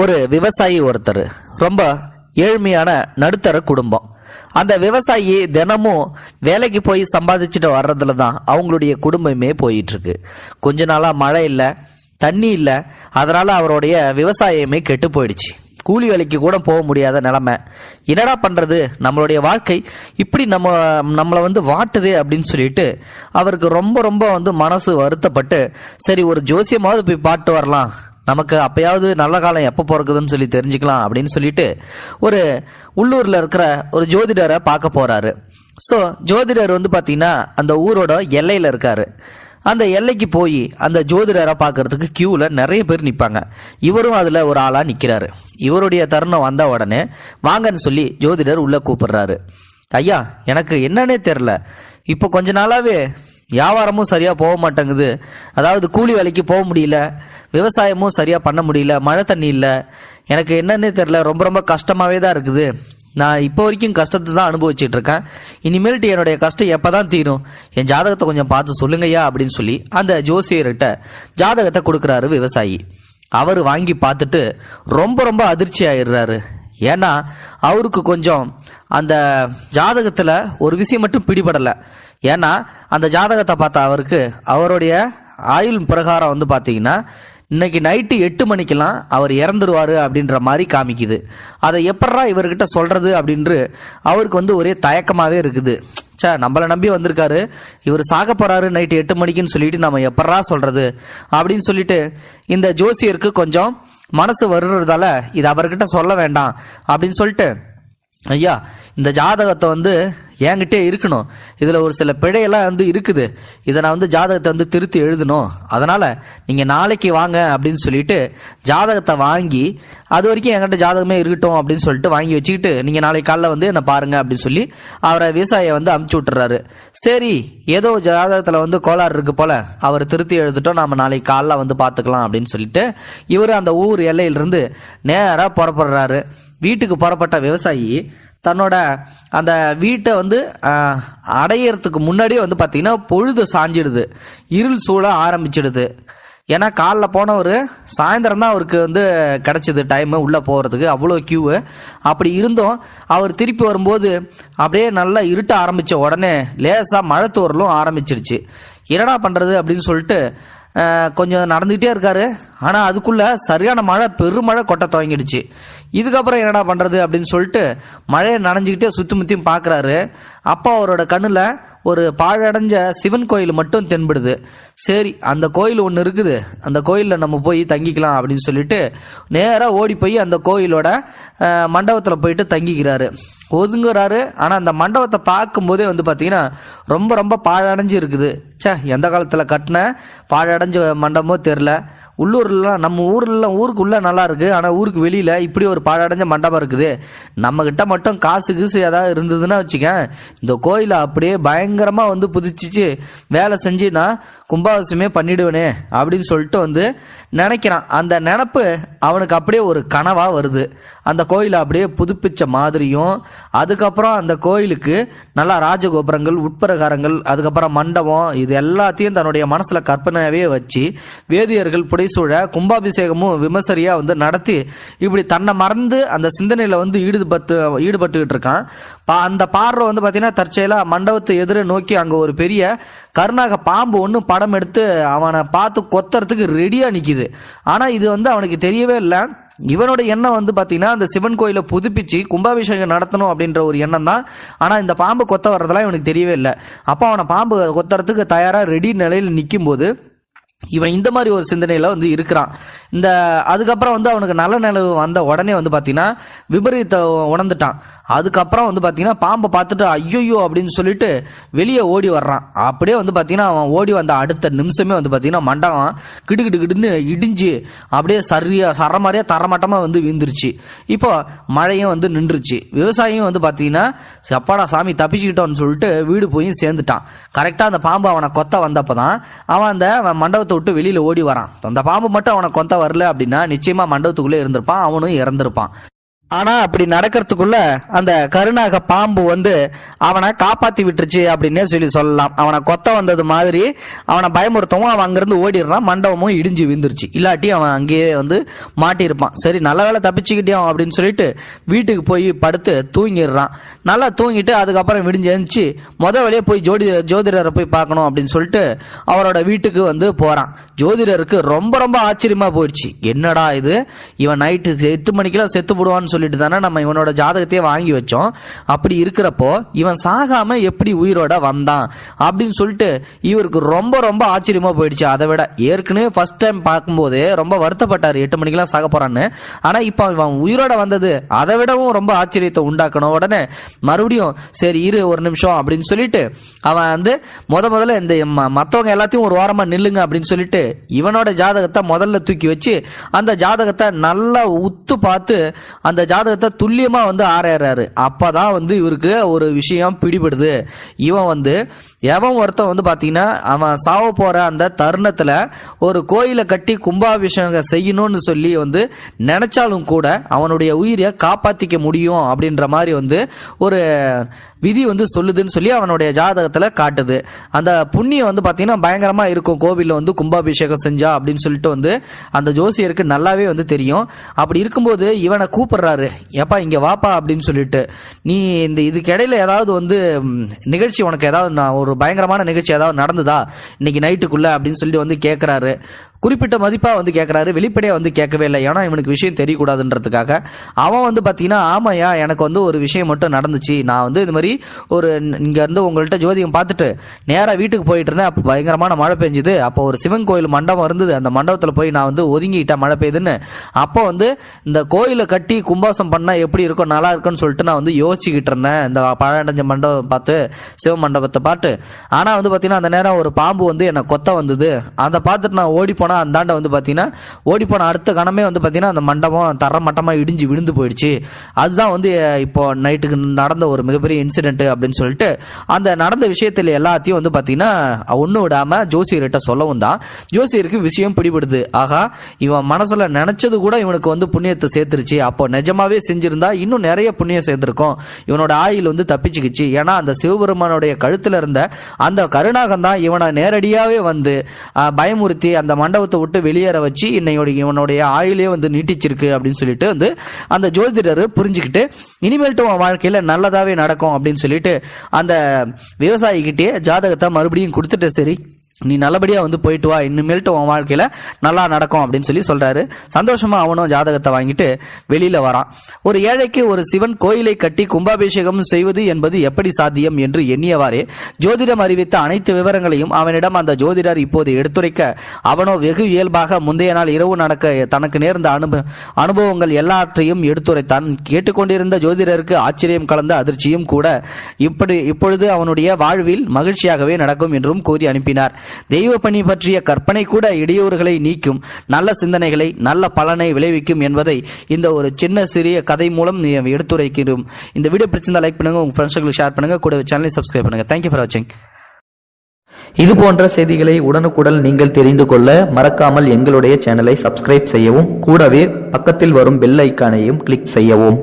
ஒரு விவசாயி ஒருத்தர். ரொம்ப ஏழ்மையான நடுத்தர குடும்பம். அந்த விவசாயி தினமும் வேலைக்கு போய் சம்பாதிச்சுட்டு வர்றதுல தான் அவங்களுடைய குடும்பமே போயிட்டுருக்கு. கொஞ்ச நாளாக மழை இல்லை தண்ணி இல்லை அதனால் அவருடைய விவசாயமே கெட்டு போயிடுச்சு. கூலி வேலைக்கு கூட போக முடியாத நிலமை. என்னடா பண்ணுறது நம்மளுடைய வாழ்க்கை இப்படி நம்ம நம்மளை வந்து வாட்டுதே அப்படின்னு சொல்லிட்டு அவருக்கு ரொம்ப ரொம்ப வந்து மனசு வருத்தப்பட்டு சரி ஒரு ஜோசியமாவது போய் பாட்டு வரலாம். நமக்கு அப்பயாவது நல்ல காலம் எப்போ பிறக்குதுன்னு சொல்லி தெரிஞ்சுக்கலாம் அப்படின்னு சொல்லிட்டு ஒரு உள்ளூரில் இருக்கிற ஒரு ஜோதிடரை பார்க்க போகிறாரு ஸோ ஜோதிடர் வந்து பார்த்தீங்கன்னா அந்த ஊரோட எல்லையில் இருக்காரு. அந்த எல்லைக்கு போய் அந்த ஜோதிடரை பார்க்கறதுக்கு கியூவில் நிறைய பேர் நிற்பாங்க இவரும் அதில் ஒரு ஆளாக நிற்கிறாரு இவருடைய தருணம் வந்த உடனே வாங்கன்னு சொல்லி ஜோதிடர் உள்ளே கூப்பிடுறாரு. ஐயா எனக்கு என்னன்னே தெரில இப்போ கொஞ்ச நாளாகவே வியாபாரமும் சரியாக போக மாட்டேங்குது. அதாவது கூலி வேலைக்கு போக முடியல. விவசாயமும் சரியாக பண்ண முடியல. மழை தண்ணி இல்லை. எனக்கு என்னன்னே தெரில ரொம்ப ரொம்ப கஷ்டமாகவே தான் இருக்குது. நான் இப்போ வரைக்கும் கஷ்டத்தை தான் அனுபவிச்சுட்டு இருக்கேன். இனிமேல்ட்டு என்னுடைய கஷ்டம் எப்போ தான் தீரும்? என் ஜாதகத்தை கொஞ்சம் பார்த்து சொல்லுங்கய்யா அப்படின்னு சொல்லி அந்த ஜோசியர்கிட்ட ஜாதகத்தை கொடுக்குறாரு விவசாயி. அவர் வாங்கி பார்த்துட்டு ரொம்ப ரொம்ப அதிர்ச்சி ஆயிடுறாரு. ஏன்னா அவருக்கு கொஞ்சம் அந்த ஜாதகத்தில் ஒரு விஷயம் மட்டும் பிடிபடலை. ஏன்னா அந்த ஜாதகத்தை பார்த்தா அவருக்கு அவருடைய ஆயுள் பிரகாரம் வந்து பார்த்தீங்கன்னா இன்னைக்கு நைட்டு எட்டு மணிக்கெல்லாம் அவர் இறந்துருவார் அப்படின்ற மாதிரி காமிக்குது. அதை எப்பட்றா இவர்கிட்ட சொல்கிறது அப்படின்று அவருக்கு வந்து ஒரே தயக்கமாகவே இருக்குது. சே நம்மளை நம்பி வந்திருக்காரு. இவர் சாக போகிறாரு நைட்டு எட்டு மணிக்குன்னு சொல்லிட்டு நம்ம எப்பட்றா சொல்கிறது அப்படின்னு சொல்லிட்டு இந்த ஜோசியருக்கு கொஞ்சம் மனசு வருறதால இது அவர்கிட்ட சொல்ல வேண்டாம் அப்படின்னு சொல்லிட்டு ஐயா இந்த ஜாதகத்தை வந்து என்கிட்டே இருக்கணும். இதில் ஒரு சில பிழையெல்லாம் வந்து இருக்குது. இதை நான் வந்து ஜாதகத்தை வந்து திருத்தி எழுதணும். அதனால் நீங்கள் நாளைக்கு வாங்க அப்படின்னு சொல்லிட்டு ஜாதகத்தை வாங்கி அது வரைக்கும் என்கிட்ட ஜாதகமே இருக்கட்டும் அப்படின்னு சொல்லிட்டு வாங்கி வச்சுக்கிட்டு நீங்கள் நாளைக்கு காலைல வந்து என்னை பாருங்கள் அப்படின்னு சொல்லி அவரை விவசாயியை வந்து அமுச்சு விட்டுறாரு. சரி ஏதோ ஜாதகத்தில் வந்து கோளாறு இருக்கு போல அவர் திருத்தி எழுதிட்டோம் நாம் நாளைக்கு காலைல வந்து பார்த்துக்கலாம் அப்படின்னு சொல்லிட்டு இவர் அந்த ஊர் எல்லையிலிருந்து நேராக புறப்படுறாரு. வீட்டுக்கு புறப்பட்ட விவசாயி தன்னோட அந்த வீட்டை வந்து அடையிறதுக்கு முன்னாடியே வந்து பார்த்திங்கன்னா பொழுது சாஞ்சிடுது. இருள் சூழ ஆரம்பிச்சிடுது. ஏன்னா காலைல போனவர் சாயந்தரம் தான் அவருக்கு வந்து கிடச்சிது டைமு உள்ளே போகிறதுக்கு அவ்வளோ க்யூவு அப்படி இருந்தும் அவர் திருப்பி வரும்போது அப்படியே நல்லா இருட்ட ஆரம்பித்த உடனே லேசாக மழை தோறலும் ஆரம்பிச்சிருச்சு. என்னடா பண்ணுறது அப்படின்னு சொல்லிட்டு கொஞ்சம் நடந்துகிட்டே இருக்காரு. ஆனால் அதுக்குள்ளே சரியான மழை பெருமழை கொட்ட துவங்கிடுச்சு. இதுக்கப்புறம் என்னடா பண்ணுறது அப்படின்னு சொல்லிட்டு மழையை நனைஞ்சுக்கிட்டே சுற்றி முற்றியும் பார்க்குறாரு. அப்போ அவரோட கண்ணில் ஒரு பாழடைஞ்ச சிவன் கோயில் மட்டும் தென்படுது. சரி அந்த கோயில் ஒன்று இருக்குது. அந்த கோயிலில் நம்ம போய் தங்கிக்கலாம் அப்படின்னு சொல்லிட்டு நேராக ஓடி போய் அந்த கோயிலோட மண்டபத்தில் போயிட்டு தங்கிக்கிறாரு. ஒதுங்குறாரு. ஆனால் அந்த மண்டபத்தை பார்க்கும்போதே வந்து பார்த்தீங்கன்னா ரொம்ப ரொம்ப பாழடைஞ்சு இருக்குது. சே எந்த காலத்தில் கட்டின? பாழடைஞ்ச மண்டபமோ தெரில உள்ளூர்லாம் நம்ம ஊர்லாம் ஊருக்குள்ளே நல்லா இருக்குது ஆனால் ஊருக்கு வெளியில் இப்படி ஒரு பாழடைஞ்ச மண்டபம் இருக்குது. நம்மக்கிட்ட மட்டும் காசு கீசு ஏதாவது இருந்ததுன்னா வச்சுக்கேன் இந்த கோயிலை அப்படியே பயங்கரமாக வந்து புதுச்சிச்சு வேலை செஞ்சு நான் கும்பாபிஷமே பண்ணிடுவேனே அப்படின்னு சொல்லிட்டு வந்து நினைக்கிறான். அந்த நினப்பு அவனுக்கு அப்படியே ஒரு கனவாக வருது. அந்த கோயிலை அப்படியே புதுப்பிச்ச மாதிரியும் அதுக்கப்புறம் அந்த கோயிலுக்கு நல்லா ராஜகோபுரங்கள் உட்பிரகாரங்கள் அதுக்கப்புறம் மண்டபம் இது எல்லாத்தையும் தன்னுடைய மனசில் கற்பனையாகவே வச்சு வேதியர்கள் புடைசூழ கும்பாபிஷேகமும் விமர்சரியாக வந்து நடத்தி இப்படி தன்னை மறந்து அந்த சிந்தனையில் வந்து ஈடுபட்டு ஈடுபட்டுக்கிட்டு இருக்கான். பா- அந்த பார்வை வந்து பார்த்தீங்கன்னா தற்செயலாக மண்டபத்தை எதிர நோக்கி அங்கே ஒரு பெரிய கருணாக பாம்பு ஒன்று படம் எடுத்து அவனை பார்த்து கொத்துறதுக்கு ரெடியாக நிற்கிது ஆனால் இது வந்து அவனுக்கு தெரியவே இல்லை. இவனோட எண்ணம் வந்து பார்த்தீங்கன்னா அந்த சிவன் கோயிலை புதுப்பிச்சு கும்பாபிஷேகம் நடத்தணும் அப்படின்ற ஒரு எண்ணம் தான் ஆனால் இந்த பாம்பு கொத்த வர்றதெல்லாம் இவனுக்கு தெரியவே இல்லை. அப்போ அவனை பாம்பு கொத்துறதுக்கு தயாராக ரெடி நிலையில் நிற்கும் போது இவன் இந்த மாதிரி ஒரு சிந்தனையில் வந்து இருக்கிறான். இந்த அதுக்கப்புறம் வந்து அவனுக்கு நல்ல நிலவு வந்த உடனே வந்து பார்த்தீங்கன்னா விபரீத்தை உணர்ந்துட்டான். அதுக்கப்புறம் வந்து பார்த்தீங்கன்னா பாம்பை பார்த்துட்டு ஐயோ அப்படின்னு சொல்லிட்டு வெளியே ஓடி வர்றான். அப்படியே வந்து பார்த்தீங்கன்னா அவன் ஓடி வந்த அடுத்த நிமிஷமே வந்து பார்த்தீங்கன்னா மண்டபம் கிடுகிட்டு கிடுன்னு இடிஞ்சு அப்படியே சரியா சர தரமட்டமாக வந்து விழுந்துருச்சு. இப்போ மழையும் வந்து நின்றுச்சு. விவசாயியும் வந்து பார்த்தீங்கன்னா அப்பாடா சாமி தப்பிச்சுக்கிட்டோம்னு சொல்லிட்டு வீடு போய் சேர்ந்துட்டான். கரெக்டாக அந்த பாம்பு அவனை கொத்த வந்தப்போ தான் அவன் அந்த மண்டபத்தை விட்டு வெளியில ஓடி வரான். அந்த பாம்பு மட்டும் அவனை கொத்த வரல அப்படின்னா நிச்சயமா மண்டபத்துக்குள்ளே இருந்திருப்பான் அவனும் இறந்திருப்பான். ஆனா அப்படி நடக்கிறதுக்குள்ள அந்த கருணாக பாம்பு வந்து அவனை காப்பாத்தி விட்டுருச்சு அப்படின்னே சொல்லி சொல்லலாம். அவனை கொத்த வந்தது மாதிரி அவனை பயமுறுத்தவும் அவன் அங்கிருந்து ஓடிடுறான். மண்டபமும் இடிஞ்சு விழுந்துருச்சு. இல்லாட்டி அவன் அங்கேயே வந்து மாட்டியிருப்பான். சரி நல்ல வேலை தப்பிச்சுக்கிட்டேன் அப்படின்னு சொல்லிட்டு வீட்டுக்கு போய் படுத்து தூங்கிடுறான். நல்லா தூங்கிட்டு அதுக்கப்புறம் விடிஞ்சு எழுந்துச்சு முத வழியே போய் ஜோடி ஜோதிடரை போய் பார்க்கணும் அப்படின்னு சொல்லிட்டு அவரோட வீட்டுக்கு வந்து போறான். ஜோதிடருக்கு ரொம்ப ரொம்ப ஆச்சரியமா போயிடுச்சு. என்னடா இது? இவன் நைட்டு எட்டு மணிக்கெல்லாம் செத்து போடுவான்னு சொல்லிட்டு தானே நம்ம இவனோட ஜாதகத்தையே வாங்கி வச்சோம். அப்படி இருக்கிறப்போ இவன் சாகாம எப்படி உயிரோட வந்தான்? அப்படின்னு சொல்லிட்டு இவருக்கு ரொம்ப ரொம்ப ஆச்சரியமா போயிடுச்சு. அதை விட ஏற்கனவே ஃபர்ஸ்ட் டைம் பார்க்கும்போதே ரொம்ப வருத்தப்பட்டார். எட்டு மணிக்கெல்லாம் சாக போறான்னு. ஆனா இப்போ இவன் உயிரோட வந்தது அதை விடவும் ரொம்ப ஆச்சரியத்தை உண்டாக்கணும். உடனே மறுபடியும் சரி இரு ஒரு நிமிஷம் அப்படின்னு சொல்லிட்டு அவன் வந்து முத முதல்ல இந்த மற்றவங்க எல்லாத்தையும் ஒரு ஓரமா நில்லுங்க அப்படின்னு சொல்லிட்டு இவனோட ஜாதகத்தை முதல்ல தூக்கி வச்சு அந்த ஜாதகத்தை நல்லா உத்து பார்த்து அந்த ஜாதகத்தை துல்லியமா வந்து ஆராயறாரு. அப்பதான் வந்து இவருக்கு ஒரு விஷயம் பிடிபடுது. இவன் வந்து எவன் ஒருத்தன் வந்து பாத்தீங்கன்னா அவன் சாவ போற அந்த தருணத்துல ஒரு கோயிலை கட்டி கும்பாபிஷேகம் செய்யணும்னு சொல்லி வந்து நினைச்சாலும் கூட அவனுடைய உயிரை காப்பாத்திக்க முடியும் அப்படின்ற மாதிரி வந்து ஒரு விதி வந்து சொல்லுதுன்னு சொல்லி அவனுடைய ஜாதகத்துல காட்டுது. அந்த புண்ணியம் வந்து பாத்தீங்கன்னா பயங்கரமா இருக்கும். கோவிலில் வந்து கும்பாபிஷேகம் செஞ்சா அப்படின்னு சொல்லிட்டு வந்து அந்த ஜோசியருக்கு நல்லாவே வந்து தெரியும். அப்படி இருக்கும்போது இவனை கூப்பிடுறாரு. ஏப்பா இங்கே வாப்பா அப்படின்னு சொல்லிட்டு. நீ இந்த இதுக்கு இடையில ஏதாவது வந்து நிகழ்ச்சி உனக்கு ஏதாவது நான் ஒரு பயங்கரமான நிகழ்ச்சி ஏதாவது நடந்ததா? இன்னைக்கு நைட்டுக்குள்ள அப்படின்னு சொல்லி வந்து கேட்குறாரு குறிப்பிட்ட மதிப்பாக வந்து கேட்குறாரு வெளிப்படையாக வந்து கேட்கவே இல்லை. ஏன்னா இவனுக்கு விஷயம் தெரியக்கூடாதுன்றதுக்காக அவன் வந்து பார்த்தீங்கன்னா ஆமாயா எனக்கு வந்து ஒரு விஷயம் மட்டும் நடந்துச்சு. நான் வந்து இது மாதிரி ஒரு இங்கேருந்து உங்கள்கிட்ட ஜோதிகம் பார்த்துட்டு நேராக வீட்டுக்கு போயிட்டு இருந்தேன். அப்போ பயங்கரமான மழை பெஞ்சுது. அப்போ ஒரு சிவன் கோயில் மண்டபம் இருந்தது. அந்த மண்டபத்தில் போய் நான் வந்து ஒதுங்கிட்டேன் மழை பெய்யுதுன்னு. அப்போ வந்து இந்த கோயிலை கட்டி கும்பாசம் பண்ணால் எப்படி இருக்கும் நல்லா இருக்கும்னு சொல்லிட்டு நான் வந்து யோசிச்சுக்கிட்டு இருந்தேன். இந்த பழடைஞ்ச மண்டபம் பார்த்து சிவ மண்டபத்தை பார்த்து. ஆனால் வந்து பார்த்தீங்கன்னா அந்த நேரம் ஒரு பாம்பு வந்து என்னை கொத்த வந்தது. அதை பார்த்துட்டு நான் ஓடி அந்தாண்ட வந்து பார்த்தீங்கன்னா ஓடிப்போன அடுத்த கணமே வந்து பார்த்தீங்கன்னா அந்த மண்டபம் தர மட்டமாக இடிஞ்சு விழுந்து போயிடுச்சு. அதுதான் வந்து இப்போ நைட்டுக்கு நடந்த ஒரு மிகப்பெரிய இன்சிடென்ட் அப்படின்னு சொல்லிட்டு அந்த நடந்த விஷயத்தில் எல்லாத்தையும் வந்து பார்த்தீங்கன்னா ஒன்றும் விடாம ஜோசியர்கிட்ட சொல்லவும் தான். ஜோசியருக்கு விஷயம் பிடிபடுது. ஆகா இவன் மனசில் நினச்சது கூட இவனுக்கு வந்து புண்ணியத்தை சேர்த்துருச்சு. அப்போ நிஜமாவே செஞ்சிருந்தா இன்னும் நிறைய புண்ணியம் சேர்ந்துருக்கும் இவனோட ஆயுள் வந்து தப்பிச்சுக்கிச்சு. ஏன்னா அந்த சிவபெருமானுடைய கழுத்தில் இருந்த அந்த கருணாகம் தான் இவனை நேரடியாகவே வந்து பயமுறுத்தி அந்த மண்டபத்தை விட்டு வெளியேற வச்சு இன்னையோட இவனுடைய ஆயுளே வந்து நீட்டிச்சிருக்கு அப்படின்னு சொல்லிட்டு வந்து அந்த ஜோதிடர் புரிஞ்சுக்கிட்டு இனிமேல்ட்டு உன் வாழ்க்கையில நல்லதாவே நடக்கும் அப்படின்னு சொல்லிட்டு அந்த விவசாயிக்கிட்டே ஜாதகத்தை மறுபடியும் கொடுத்துட்டு சரி நீ நல்லபடியாக வந்து போயிட்டு வா இனிமேல்ட்டு உன் வாழ்க்கையில் நல்லா நடக்கும் அப்படின்னு சொல்லி சொல்கிறாரு சந்தோஷமாக அவனும் ஜாதகத்தை வாங்கிட்டு வெளியில் வரான். ஒரு ஏழைக்கு ஒரு சிவன் கோயிலை கட்டி கும்பாபிஷேகம் செய்வது என்பது எப்படி சாத்தியம் என்று எண்ணியவாறே ஜோதிடம் அறிவித்த அனைத்து விவரங்களையும் அவனிடம் அந்த ஜோதிடர் இப்போது எடுத்துரைக்க அவனோ வெகு இயல்பாக முந்தைய நாள் இரவு நடக்க தனக்கு நேர்ந்த அனுப அனுபவங்கள் எல்லாற்றையும் எடுத்துரைத்தான். கேட்டுக்கொண்டிருந்த ஜோதிடருக்கு ஆச்சரியம் கலந்த அதிர்ச்சியும் கூட இப்படி இப்பொழுது அவனுடைய வாழ்வில் மகிழ்ச்சியாகவே நடக்கும் என்றும் கூறி அனுப்பினார். தெய்வ பணி பற்றிய கற்பனை கூட இடையூறுகளை நீக்கும் நல்ல சிந்தனைகளை நல்ல பலனை விளைவிக்கும் என்பதை இந்த ஒரு சின்ன சிறிய கதை மூலம் எடுத்துரைக்கிறோம். இந்த வீடியோ பிடிச்சிருந்தா லைக் பண்ணுங்க உங்க ஃப்ரெண்ட்ஸ்களுக்கு ஷேர் பண்ணுங்க கூட சேனலை சப்ஸ்கிரைப் பண்ணுங்க. தேங்க்யூ ஃபார் வாட்சிங் இது போன்ற செய்திகளை உடனுக்குடன் நீங்கள் தெரிந்து கொள்ள மறக்காமல் எங்களுடைய சேனலை சப்ஸ்கிரைப் செய்யவும் கூடவே பக்கத்தில் வரும் பெல் ஐக்கானையும் கிளிக் செய்யவும்.